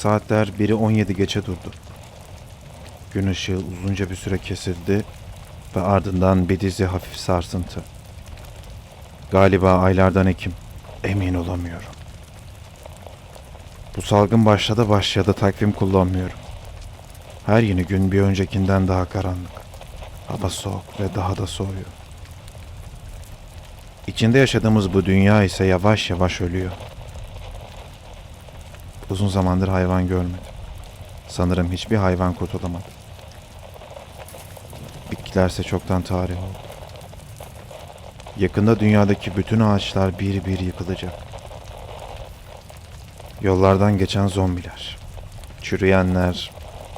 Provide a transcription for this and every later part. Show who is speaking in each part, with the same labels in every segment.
Speaker 1: Saatler biri 17 geçe durdu. Gün ışığı uzunca bir süre kesildi ve ardından bir dizi hafif sarsıntı. Galiba aylardan Ekim. Emin olamıyorum. Bu salgın başladı başladı takvim kullanmıyorum. Her yeni gün bir öncekinden daha karanlık. Hava soğuk ve daha da soğuyor. İçinde yaşadığımız bu dünya ise yavaş yavaş ölüyor. Uzun zamandır hayvan görmedim. Sanırım hiçbir hayvan kurtulamadı. Bitkilerse çoktan tarih oldu. Yakında dünyadaki bütün ağaçlar bir bir yıkılacak. Yollardan geçen zombiler, çürüyenler,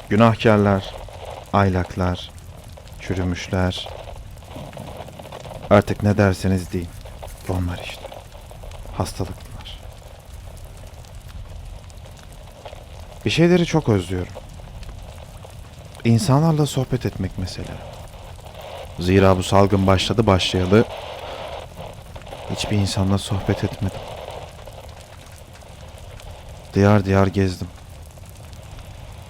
Speaker 1: günahkarlar, aylaklar, çürümüşler. Artık ne derseniz deyin. Onlar işte. Hastalıklılar. Bir şeyleri çok özlüyorum. İnsanlarla sohbet etmek mesela. Zira bu salgın başladı başlayalı hiçbir insanla sohbet etmedim. Diyar diyar gezdim.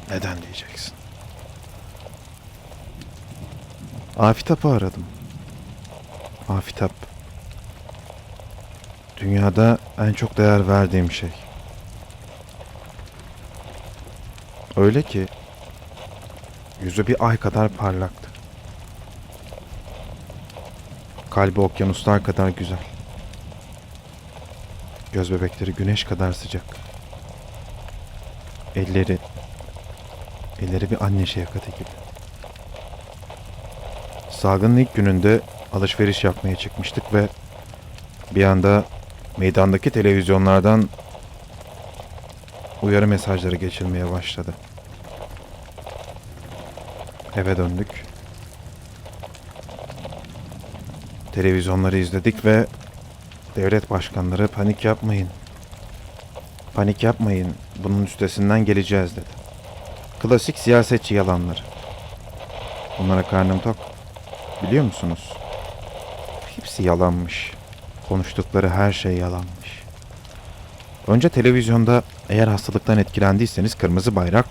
Speaker 1: Neden diyeceksin? Afitap'ı aradım. Afitap. Dünyada en çok değer verdiğim şey. Öyle ki yüzü bir ay kadar parlaktı. Kalbi okyanuslar kadar güzel. Göz bebekleri güneş kadar sıcak. Elleri elleri bir anne şefkati gibi. Salgının ilk gününde alışveriş yapmaya çıkmıştık ve bir anda meydandaki televizyonlardan uyarı mesajları geçilmeye başladı. Eve döndük. Televizyonları izledik ve devlet başkanları panik yapmayın. Panik yapmayın. Bunun üstesinden geleceğiz dedi. Klasik siyasetçi yalanları. Bunlara karnım tok. Biliyor musunuz? Hepsi yalanmış. Konuştukları her şey yalanmış. Önce televizyonda eğer hastalıktan etkilendiyseniz kırmızı bayrak,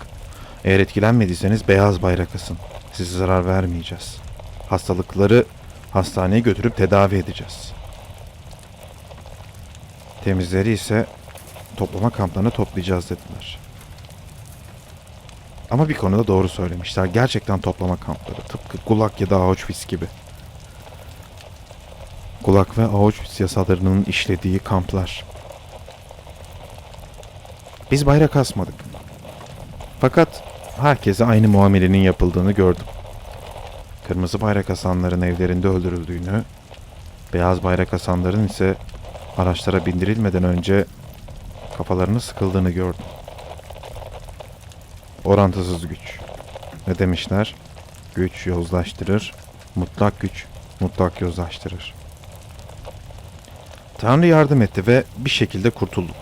Speaker 1: eğer etkilenmediyseniz beyaz bayrak asın. Size zarar vermeyeceğiz. Hastalıkları hastaneye götürüp tedavi edeceğiz. Temizleri ise toplama kamplarına toplayacağız dediler. Ama bir konuda doğru söylemişler. Gerçekten toplama kampları. Tıpkı Gulag ya da Auschwitz gibi. Gulag ve Auschwitz yasalarının işlediği kamplar. Biz bayrak asmadık. Fakat herkese aynı muamelenin yapıldığını gördüm. Kırmızı bayrak asanların evlerinde öldürüldüğünü, beyaz bayrak asanların ise araçlara bindirilmeden önce kafalarını sıkıldığını gördüm. Orantısız güç. Ne demişler? Güç yozlaştırır, mutlak güç mutlak yozlaştırır. Tanrı yardım etti ve bir şekilde kurtulduk.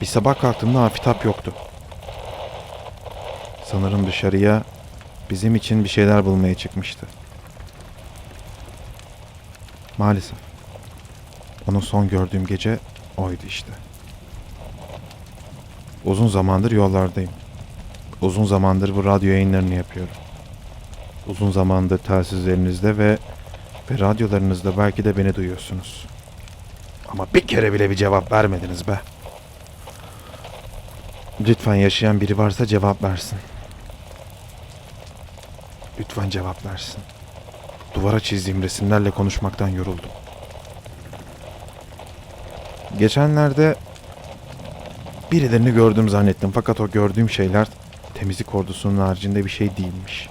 Speaker 1: Bir sabah kalktığımda afitap yoktu. Sanırım dışarıya bizim için bir şeyler bulmaya çıkmıştı. Maalesef. Onu son gördüğüm gece oydu işte. Uzun zamandır yollardayım. Uzun zamandır bu radyo yayınlarını yapıyorum. Uzun zamandır telsizlerinizde ve ve radyolarınızda belki de beni duyuyorsunuz. Ama bir kere bile bir cevap vermediniz be. Lütfen yaşayan biri varsa cevap versin. Lütfen cevap versin. Duvara çizdiğim resimlerle konuşmaktan yoruldum. Geçenlerde birilerini gördüm zannettim fakat o gördüğüm şeyler temizlik ordusunun haricinde bir şey değilmiş.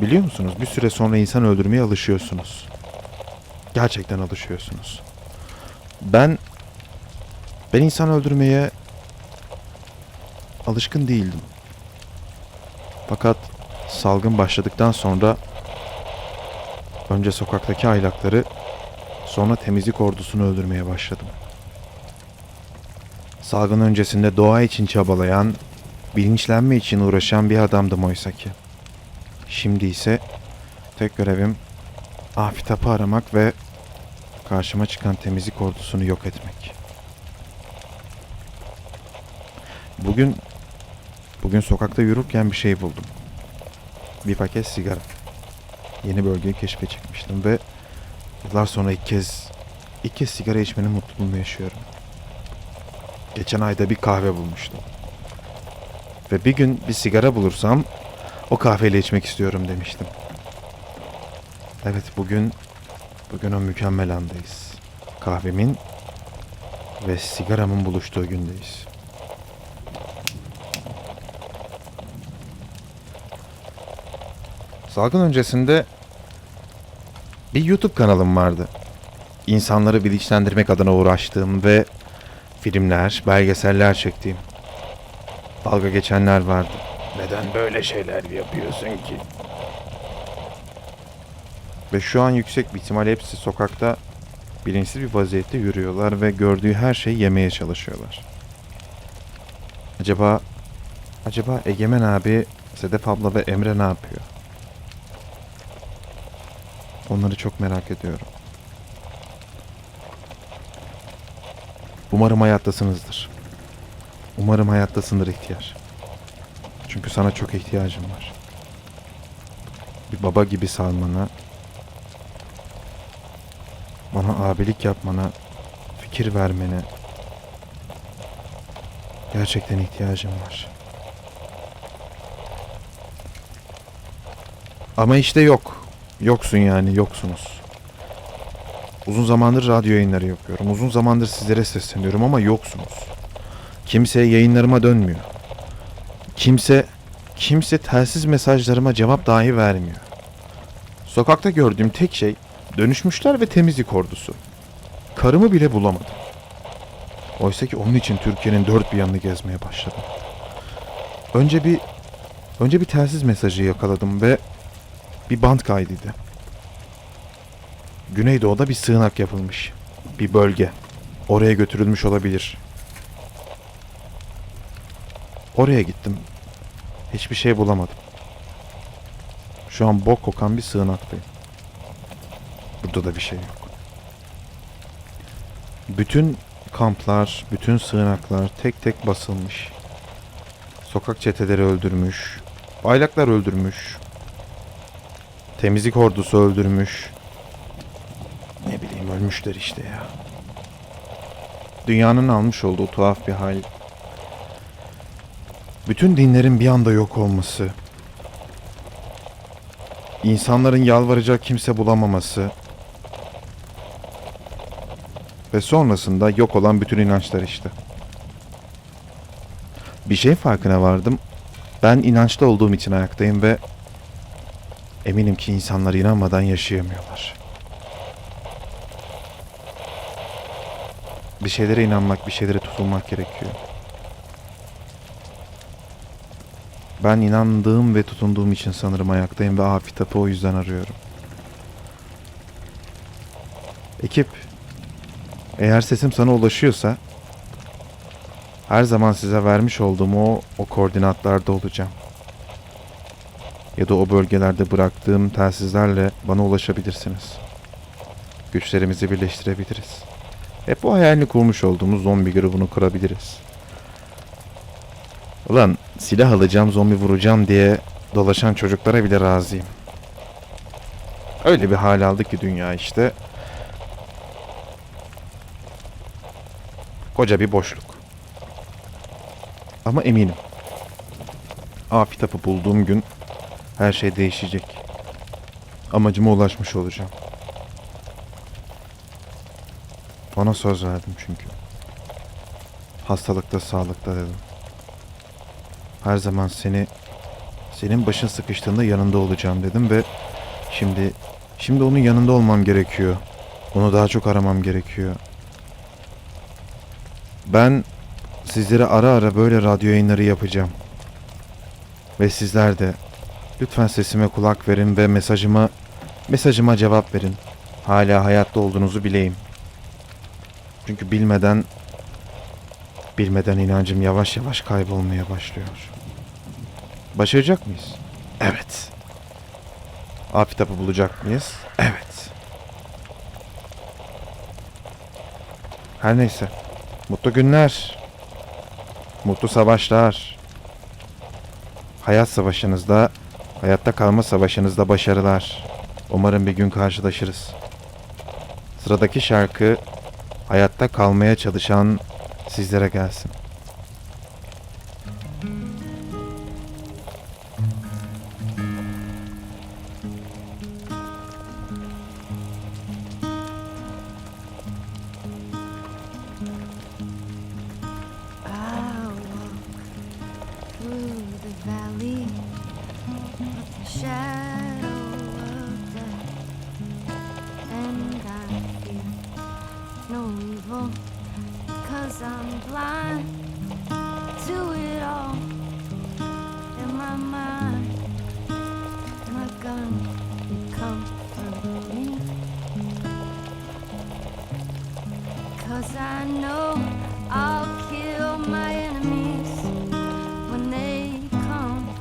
Speaker 1: Biliyor musunuz bir süre sonra insan öldürmeye alışıyorsunuz. Gerçekten alışıyorsunuz. Ben ben insan öldürmeye alışkın değildim. Fakat salgın başladıktan sonra önce sokaktaki aylakları sonra temizlik ordusunu öldürmeye başladım. Salgın öncesinde doğa için çabalayan, bilinçlenme için uğraşan bir adamdım oysa ki. Şimdi ise tek görevim Afitap'ı aramak ve Karşıma çıkan temizlik ordusunu yok etmek. Bugün bugün sokakta yürürken bir şey buldum. Bir paket sigara. Yeni bölgeyi keşfe çıkmıştım ve yıllar sonra ilk kez ilk kez sigara içmenin mutluluğunu yaşıyorum. Geçen ayda bir kahve bulmuştum. Ve bir gün bir sigara bulursam o kahveyle içmek istiyorum demiştim. Evet bugün bugün o mükemmel andayız. Kahvemin ve sigaramın buluştuğu gündeyiz. Salgın öncesinde bir YouTube kanalım vardı. İnsanları bilinçlendirmek adına uğraştığım ve filmler, belgeseller çektiğim. Dalga geçenler vardı. Neden böyle şeyler yapıyorsun ki? Ve şu an yüksek bir ihtimal hepsi sokakta bilinçsiz bir vaziyette yürüyorlar ve gördüğü her şeyi yemeye çalışıyorlar. Acaba acaba Egemen abi, Sedef abla ve Emre ne yapıyor? Onları çok merak ediyorum. Umarım hayattasınızdır. Umarım hayattasındır ihtiyar. Çünkü sana çok ihtiyacım var. Bir baba gibi sarmana, bana abilik yapmana, fikir vermene gerçekten ihtiyacım var. Ama işte yok. Yoksun yani yoksunuz. Uzun zamandır radyo yayınları yapıyorum. Uzun zamandır sizlere sesleniyorum ama yoksunuz. Kimse yayınlarıma dönmüyor. Kimse kimse telsiz mesajlarıma cevap dahi vermiyor. Sokakta gördüğüm tek şey dönüşmüşler ve temizlik ordusu. Karımı bile bulamadım. Oysa ki onun için Türkiye'nin dört bir yanını gezmeye başladım. Önce bir önce bir telsiz mesajı yakaladım ve bir band kaydıydı. Güneydoğu'da bir sığınak yapılmış. Bir bölge. Oraya götürülmüş olabilir. Oraya gittim. Hiçbir şey bulamadım. Şu an bok kokan bir sığınaktayım. Burada da bir şey yok. Bütün kamplar, bütün sığınaklar tek tek basılmış. Sokak çeteleri öldürmüş. Baylaklar öldürmüş. Temizlik ordusu öldürmüş. Ne bileyim ölmüşler işte ya. Dünyanın almış olduğu tuhaf bir hal. Bütün dinlerin bir anda yok olması. İnsanların yalvaracak kimse bulamaması. Ve sonrasında yok olan bütün inançlar işte. Bir şey farkına vardım. Ben inançlı olduğum için ayaktayım ve eminim ki insanlar inanmadan yaşayamıyorlar. Bir şeylere inanmak, bir şeylere tutulmak gerekiyor. Ben inandığım ve tutunduğum için sanırım ayaktayım ve Afitap'ı o yüzden arıyorum. Ekip, eğer sesim sana ulaşıyorsa her zaman size vermiş olduğum o, o koordinatlarda olacağım. Ya da o bölgelerde bıraktığım telsizlerle bana ulaşabilirsiniz. Güçlerimizi birleştirebiliriz. Hep bu hayalini kurmuş olduğumuz zombi grubunu kurabiliriz. Ulan silah alacağım zombi vuracağım diye dolaşan çocuklara bile razıyım. Öyle bir hal aldı ki dünya işte. Koca bir boşluk. Ama eminim. Afitap'ı bulduğum gün her şey değişecek. Amacıma ulaşmış olacağım. Ona söz verdim çünkü. Hastalıkta, sağlıkta dedim. Her zaman seni senin başın sıkıştığında yanında olacağım dedim ve şimdi şimdi onun yanında olmam gerekiyor. Onu daha çok aramam gerekiyor. Ben sizlere ara ara böyle radyo yayınları yapacağım. Ve sizler de lütfen sesime kulak verin ve mesajıma mesajıma cevap verin. Hala hayatta olduğunuzu bileyim. Çünkü bilmeden bilmeden inancım yavaş yavaş kaybolmaya başlıyor. Başaracak mıyız? Evet. Afitap'ı bulacak mıyız? Evet. Her neyse. Mutlu günler. Mutlu savaşlar. Hayat savaşınızda, hayatta kalma savaşınızda başarılar. Umarım bir gün karşılaşırız. Sıradaki şarkı hayatta kalmaya çalışan sizlere gelsin.
Speaker 2: Evil, cause I'm blind to it all. In my mind, my gun will comfort me. Cause I know I'll kill my enemies when they come.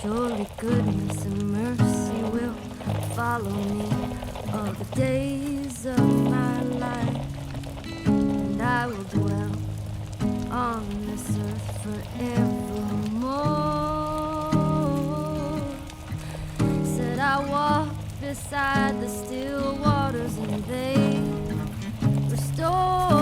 Speaker 2: Surely goodness and mercy will follow me all the days of my life, and I will dwell on this earth forevermore. Said I walk beside the still waters and they restore